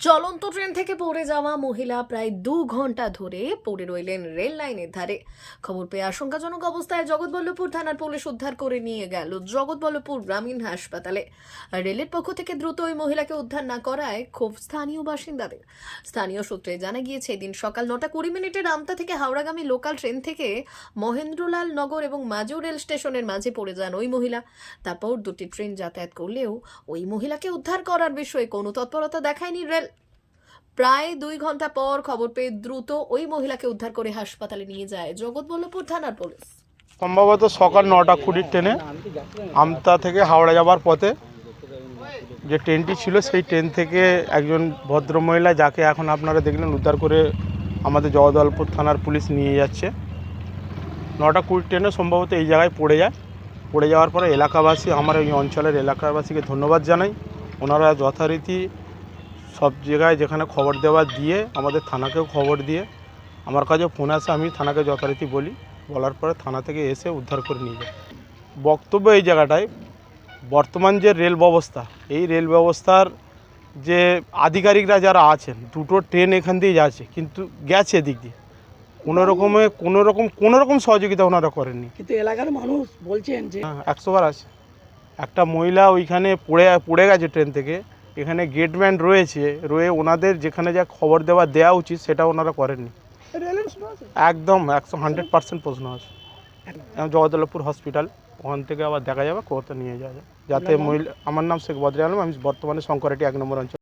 চলন্ত ট্রেন থেকে পড়ে যাওয়া মহিলা প্রায় দু ঘণ্টা ধরে পড়ে রইলেন রেল লাইনের ধারে। খবর পেয়ে আশঙ্কাজনক অবস্থায় জগৎবল্লভপুর থানার পুলিশ উদ্ধার করে নিয়ে গেল জগৎবল্লভপুর গ্রামীণ হাসপাতালে। রেলের পক্ষ থেকে দ্রুত ওই মহিলাকে উদ্ধার না করায় খুব স্থানীয় বাসিন্দাদের। স্থানীয় সূত্রে জানা গিয়েছে, এদিন সকাল নটা কুড়ি মিনিটে রামতা থেকে হাওড়াগামী লোকাল ট্রেন থেকে মহেন্দ্রলাল নগর এবং মাজু রেল স্টেশনের মাঝে পড়ে যান ওই মহিলা। তারপর দুটি ট্রেন যাতায়াত করলেও ওই মহিলাকে উদ্ধার করার বিষয়ে কোনো তৎপরতা দেখায়নি রেল। প্রায় দুই ঘণ্টা পর খবর পেয়ে দ্রুত ওই মহিলাকে উদ্ধার করে হাসপাতালে নিয়ে যায় জগৎবল্লভপুর থানার পুলিশ। সম্ভবত সকাল নটা কুড়ির ট্রেনে আমতা থেকে হাওড়া যাবার পথে যে ট্রেনটি ছিল, সেই ট্রেন থেকে একজন ভদ্রমহিলা যাকে এখন আপনারা দেখলেন উদ্ধার করে আমাদের জগদলপুর থানার পুলিশ নিয়ে যাচ্ছে। নটা কুড়ির ট্রেনে সম্ভবত এই জায়গায় পড়ে যায়। পড়ে যাওয়ার পরে এলাকাবাসী, আমার এই অঞ্চলের এলাকাবাসীকে ধন্যবাদ জানাই। ওনারা যথারীতি সব জায়গায় যেখানে খবর দেওয়া দিয়ে আমাদের থানাকেও খবর দিয়ে আমার কাছে ফোন আসে আমি থানাকে যথারীতি বলি। বলার পরে থানা থেকে এসে উদ্ধার করে নিয়ে যায়। বক্তব্য এই জায়গাটায় বর্তমান যে রেল ব্যবস্থা এই রেল ব্যবস্থার যে আধিকারিকরা যারা আছেন দুটো ট্রেন এখান দিয়ে যাচ্ছে কিন্তু গেছে এদিক দিয়ে। কোনো রকমে কোনো রকম কোনো রকম সহযোগিতা ওনারা করেননি। কিন্তু এলাকার মানুষ বলছেন যে হ্যাঁ একশো বার আছে। একটা মহিলা ওইখানে পড়ে পড়ে গেছে ট্রেন থেকে। এখানে গেটম্যান রয়েছে রয়ে ওনাদের যেখানে যা খবর দেওয়া দেওয়া উচিত সেটা ওনারা করেননি। একদম একশো হান্ড্রেড পার্সেন্ট প্রশ্ন আছে। জগদলপুর হসপিটাল ওখান থেকে আবার দেখা যাবে কোথাও নিয়ে যাওয়া যাবে। যাতে মহিলা আমার নাম শেখ বদরি আলম আমি বর্তমানে শঙ্করাটি এক নম্বর অঞ্চল।